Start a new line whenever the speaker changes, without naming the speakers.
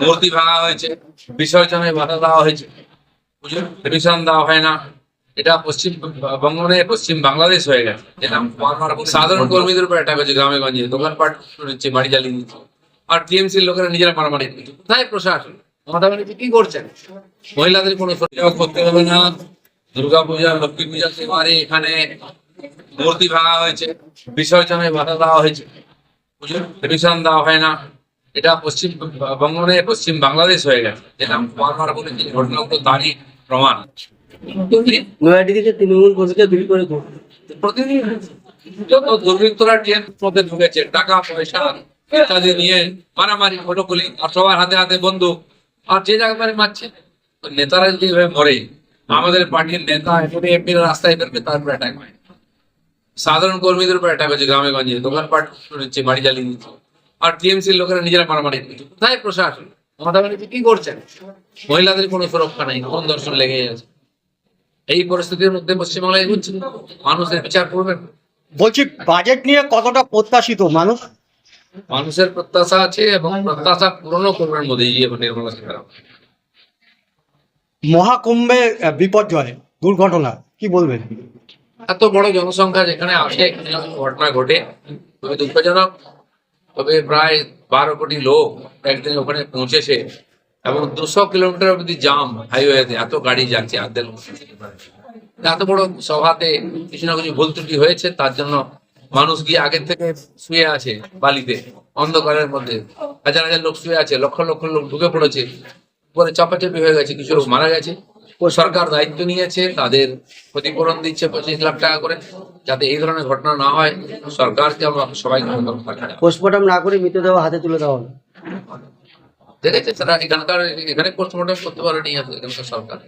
মূর্তি ভাঙা হয়েছে, বিসর্জনে বাধা দেওয়া হয়েছে। পুজোর দেওয়া হয় না। এটা পশ্চিম বঙ্গ নয় পশ্চিম বাংলাদেশ হয়ে গেছে। সাধারণ কর্মীদের উপর অ্যাটাক হয়েছে গ্রামে গঞ্জে। দোকানপাট নিচ্ছে বাড়ি জ্বালিয়ে দিচ্ছে। আর টিএমসির লোকেরা নিজেরা মারামারি কোথায় প্রশাসন? কি করছেন? মহিলাদের কোনো লক্ষ্মী পূজা এখানে ভাঙা হয়েছে, বিসর্জনে বাধা দেওয়া হয়েছে। হয় না। এটা পশ্চিম বঙ্গ পশ্চিম বাংলাদেশ হয়ে গেছে। যেটা বারবার বলেছি ঘটনাগুলো তারই প্রমাণ।
নয়াটি থেকে তৃণমূল কর্মীকে বিল করে
প্রতিদিন যত দুর্বৃত্তরা ট্রেন মধ্যে ঢুকেছে টাকা পয়সা ইত্যাদি নিয়ে মারামারি ফটোগুলি আর সবার হাতে হাতে বন্দুক আর যে জায়গায় মারছে নেতারা যদি এভাবে মরে আমাদের পার্টির নেতা এমপিরা রাস্তায় বেরবে তারপর অ্যাটাক হয়। সাধারণ কর্মীদের উপর অ্যাটাক হচ্ছে গ্রামে গঞ্জে দোকানপাট নিচ্ছে বাড়ি জ্বালিয়ে দিচ্ছে আর টিএমসির লোকেরা নিজেরা মারামারি করছে। কোথায় প্রশাসন? মমতা ব্যানার্জি কি করছেন? মহিলাদের কোনো সুরক্ষা নেই কোন দর্শন লেগে আছে। এই পরিস্থিতির মধ্যে পশ্চিমবাংলায় এগোচ্ছে। মানুষের বিচার করবেন।
বলছি বাজেট নিয়ে কতটা প্রত্যাশিত মানুষ?
মানুষের প্রত্যাশা আছে এবং প্রত্যাশা পূরণও করবেন মোদীজি এবং নির্মলা সীতারামন।
মহাকুম্ভে বিপর্যয় দুর্ঘটনা কি বলবেন?
এত বড় জনসংখ্যা যেখানে আসে ঘটনা ঘটে। দুঃখজনক। তবে প্রায় বারো কোটি লোক একদিন ওখানে পৌঁছেছে এবং দুশো কিলোমিটার অব্দি জাম হাইওয়েতে এত গাড়ি যাচ্ছে আর্ধেক এত বড় সভাতে কিছু না কিছু ভুল ত্রুটি হয়েছে, তার জন্য মানুষ গিয়ে আগের থেকে শুয়ে আছে বালিতে, অন্ধকারের মধ্যে। হাজার হাজার লোক শুয়ে আছে, লক্ষ লক্ষ লোক ঢুকে পড়েছে পরে চাপাচাপি হয়ে গেছে, কিছু লোক মারা গেছে। সরকার দায়িত্ব নিয়েছে তাদের ক্ষতিপূরণ দিচ্ছে পঁচিশ লাখ টাকা করে। যাতে এই ধরনের ঘটনা না হয় সরকারকে সবাই
পোস্টমর্টম না করে মৃতদেহ হাতে তুলে দেওয়া হলো।
দেখেছে তারা এখানকার এখানে পোস্টমর্টম করতে পারেনি এখানকার সরকার।